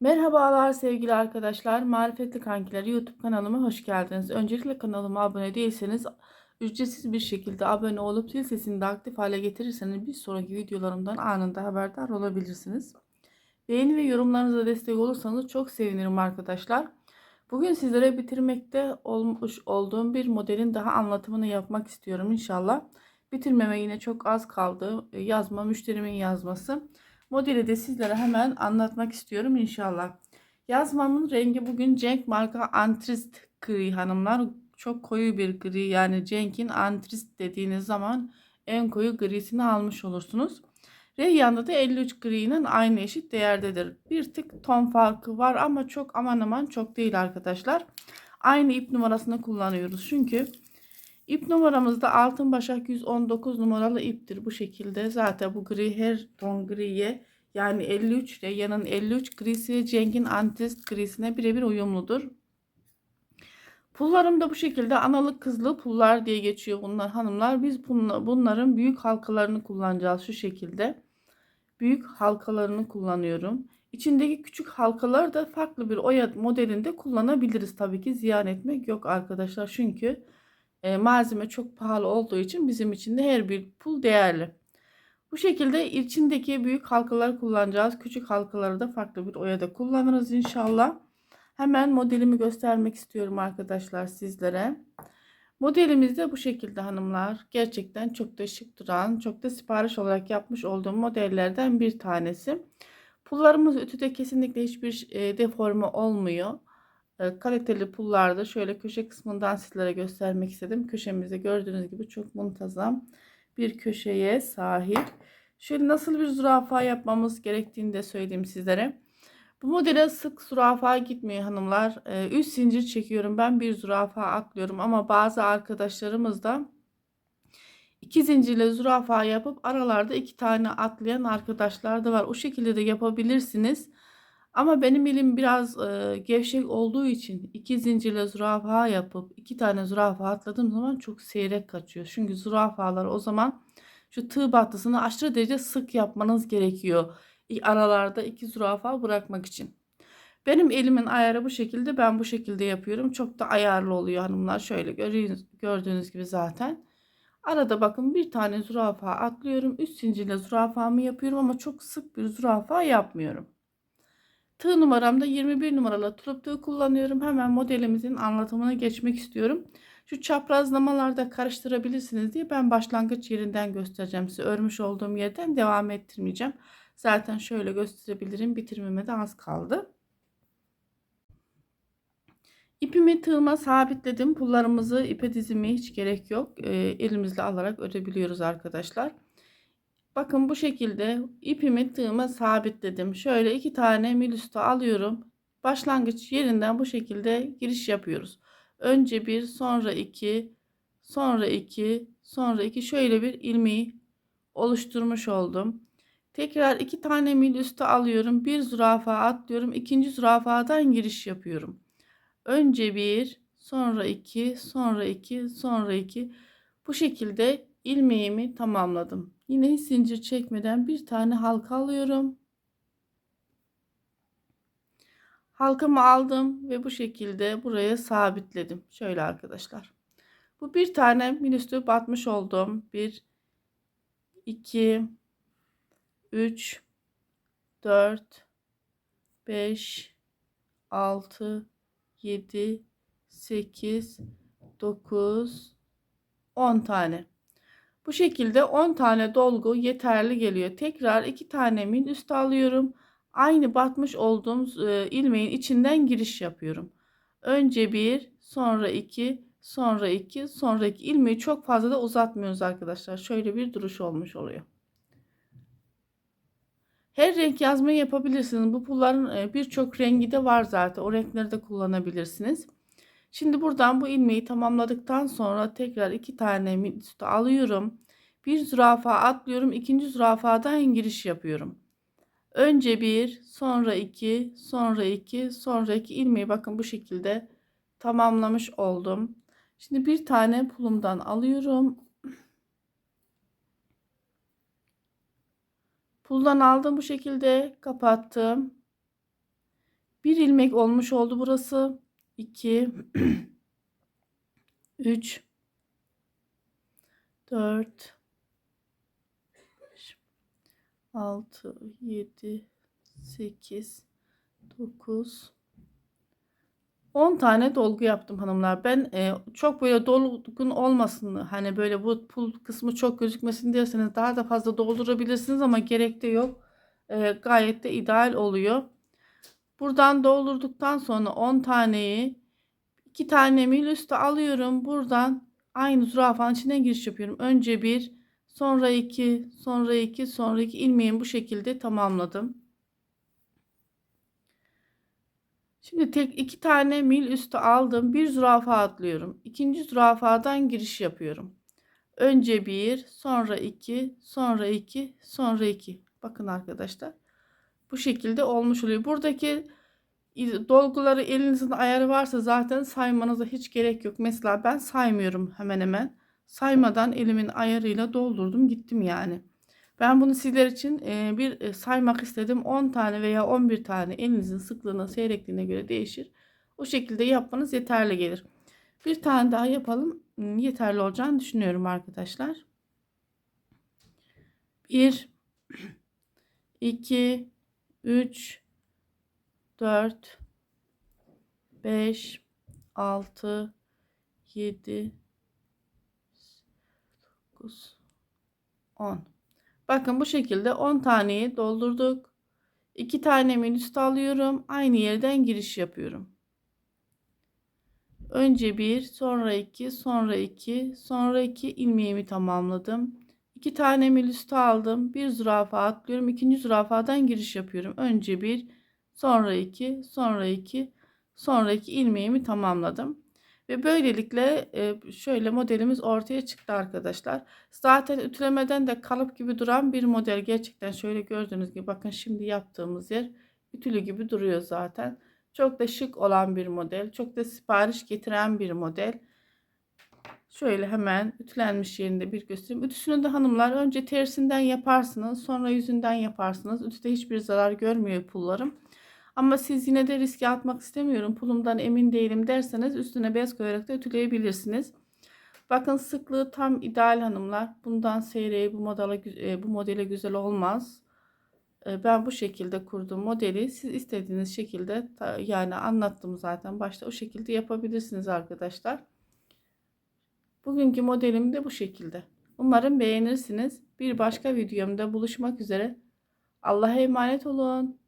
Merhabalar sevgili arkadaşlar. Marifetli Kankiler YouTube kanalıma hoş geldiniz. Öncelikle kanalıma abone değilseniz ücretsiz bir şekilde abone olup zil sesini de aktif hale getirirseniz bir sonraki videolarımdan anında haberdar olabilirsiniz. Beğeni ve yorumlarınıza destek olursanız çok sevinirim arkadaşlar. Bugün sizlere bitirmekte olmuş olduğum bir modelin daha anlatımını yapmak istiyorum inşallah. Bitirmeme yine çok az kaldı. Yazma müşterimin yazması. Modeli de sizlere hemen anlatmak istiyorum inşallah. Yazmamın rengi bugün Cenk marka Antrist gri hanımlar. Çok koyu bir gri yani Cenk'in Antrist dediğiniz zaman en koyu grisini almış olursunuz. Reyyan'da da 53 gri'nin aynı eşit değerdedir. Bir tık ton farkı var ama çok aman aman çok değil arkadaşlar. Aynı ip numarasını kullanıyoruz çünkü İp numaramızda altın başak 119 numaralı iptir. Bu şekilde zaten bu gri her ton griye yani 53 ile yanın 53 grisi Cenk'in antist grisine birebir uyumludur. Pullarım da bu şekilde analık kızlı pullar diye geçiyor bunlar hanımlar. Biz bunların büyük halkalarını kullanacağız şu şekilde. Büyük halkalarını kullanıyorum. İçindeki küçük halkaları da farklı bir oya modelinde kullanabiliriz. Tabii ki ziyan etmek yok arkadaşlar. Çünkü e, malzeme çok pahalı olduğu için bizim için de her bir pul değerli. Bu şekilde içindeki büyük halkalar kullanacağız. Küçük halkaları da farklı bir oyada kullanırız inşallah. Hemen modelimi göstermek istiyorum arkadaşlar sizlere. Modelimiz de bu şekilde hanımlar. Gerçekten çok da şık duran, çok da sipariş olarak yapmış olduğum modellerden bir tanesi. Pullarımız ütüde kesinlikle hiçbir deforme olmuyor. E, kaliteli pullarda şöyle köşe kısmından sizlere göstermek istedim. Köşemizde gördüğünüz gibi çok muntazam bir köşeye sahip. Şöyle nasıl bir zürafa yapmamız gerektiğini de söyleyeyim sizlere. Bu modele sık zürafa gitmiyor hanımlar. 3 e, zincir çekiyorum. Ben bir zürafa atlıyorum ama bazı arkadaşlarımız da iki zincirle zürafa yapıp aralarda iki tane atlayan arkadaşlar da var. O şekilde de yapabilirsiniz. Ama benim elim biraz e, gevşek olduğu için iki zincirle zürafa yapıp iki tane zürafa atladığım zaman çok seyrek kaçıyor. Çünkü zürafalar o zaman şu tığ battısını aşırı derece sık yapmanız gerekiyor. Aralarda iki zürafa bırakmak için. Benim elimin ayarı bu şekilde. Ben bu şekilde yapıyorum. Çok da ayarlı oluyor hanımlar. Şöyle gördüğünüz gibi zaten. Arada bakın bir tane zürafa atlıyorum. Üst zincirle zürafamı yapıyorum ama çok sık bir zürafa yapmıyorum. Tığ numaramda 21 numaralı tulip tığ kullanıyorum. Hemen modelimizin anlatımına geçmek istiyorum. Şu çaprazlamalarda karıştırabilirsiniz diye ben başlangıç yerinden göstereceğim size. Örmüş olduğum yerden devam ettirmeyeceğim. Zaten şöyle gösterebilirim. Bitirmeme de az kaldı. İpimi tığıma sabitledim. Pullarımızı ipe dizimi hiç gerek yok. E, elimizle alarak örebiliyoruz arkadaşlar. Bakın bu şekilde ipimi tığıma sabitledim. Şöyle iki tane milüsta alıyorum. Başlangıç yerinden bu şekilde giriş yapıyoruz. Önce bir, sonra iki, sonra iki, sonra iki şöyle bir ilmeği oluşturmuş oldum. Tekrar iki tane milüsta alıyorum. Bir zürafa atlıyorum. İkinci zürafadan giriş yapıyorum. Önce bir, sonra iki, sonra iki, sonra iki. Bu şekilde ilmeğimi tamamladım. Yine hiç zincir çekmeden bir tane halka alıyorum. Halkamı aldım ve bu şekilde buraya sabitledim. Şöyle arkadaşlar. Bu bir tane minüstü batmış oldum. 1 2 3 4 5 6 7 8 9 10 tane. Bu şekilde 10 tane dolgu yeterli geliyor. Tekrar 2 tane min üst alıyorum. Aynı batmış olduğum e, ilmeğin içinden giriş yapıyorum. Önce bir, sonra iki, sonra iki, sonra iki. ilmeği çok fazla da uzatmıyoruz arkadaşlar. Şöyle bir duruş olmuş oluyor. Her renk yazmayı yapabilirsiniz. Bu pulların e, birçok rengi de var zaten. O renkleri de kullanabilirsiniz. Şimdi buradan bu ilmeği tamamladıktan sonra tekrar iki tane üstü alıyorum. Bir zürafa atlıyorum. ikinci zürafadan giriş yapıyorum. Önce bir, sonra iki, sonra iki, sonra iki ilmeği bakın bu şekilde tamamlamış oldum. Şimdi bir tane pulumdan alıyorum. Puldan aldım bu şekilde kapattım. Bir ilmek olmuş oldu burası. 2 3 4 6 7 8 9 10 tane dolgu yaptım hanımlar. Ben e, çok böyle dolgun olmasın hani böyle bu pul kısmı çok gözükmesin diyorsanız daha da fazla doldurabilirsiniz ama gerek de yok. E, gayet de ideal oluyor. Buradan doldurduktan sonra 10 taneyi 2 tane mil üstü alıyorum. Buradan aynı zürafanın içinden giriş yapıyorum. Önce bir, sonra iki, sonra iki, sonra iki ilmeğimi bu şekilde tamamladım. Şimdi tek iki tane mil üstü aldım. Bir zürafa atlıyorum. İkinci zürafadan giriş yapıyorum. Önce bir, sonra iki, sonra iki, sonra iki. Bakın arkadaşlar. Bu şekilde olmuş oluyor. Buradaki dolguları elinizin ayarı varsa zaten saymanıza hiç gerek yok. Mesela ben saymıyorum hemen hemen. Saymadan elimin ayarıyla doldurdum gittim yani. Ben bunu sizler için e, bir e, saymak istedim. 10 tane veya 11 tane elinizin sıklığına, seyrekliğine göre değişir. O şekilde yapmanız yeterli gelir. Bir tane daha yapalım. Hmm, yeterli olacağını düşünüyorum arkadaşlar. 1 2 3 4 5 6 7 9 10 Bakın bu şekilde 10 taneyi doldurduk. 2 tane menüste alıyorum. Aynı yerden giriş yapıyorum. Önce 1, sonra 2, sonra 2, sonra 2 ilmeğimi tamamladım. 2 tane menüste aldım. Bir zürafa atlıyorum. İkinci zürafadan giriş yapıyorum. Önce 1, sonra 2, sonra 2, sonra 2 ilmeğimi tamamladım. Ve böylelikle e, şöyle modelimiz ortaya çıktı arkadaşlar. Zaten ütülemeden de kalıp gibi duran bir model. Gerçekten şöyle gördüğünüz gibi bakın şimdi yaptığımız yer ütülü gibi duruyor zaten. Çok da şık olan bir model. Çok da sipariş getiren bir model. Şöyle hemen ütülenmiş yerinde bir göstereyim. Ütüsünü de hanımlar önce tersinden yaparsınız. Sonra yüzünden yaparsınız. Ütüde hiçbir zarar görmüyor pullarım. Ama siz yine de riske atmak istemiyorum. Pulumdan emin değilim derseniz üstüne bez koyarak da ütüleyebilirsiniz. Bakın sıklığı tam ideal hanımlar. Bundan seyreği bu modele, bu modele güzel olmaz. E, ben bu şekilde kurduğum modeli siz istediğiniz şekilde yani anlattım zaten başta o şekilde yapabilirsiniz arkadaşlar. Bugünkü modelim de bu şekilde. Umarım beğenirsiniz. Bir başka videomda buluşmak üzere. Allah'a emanet olun.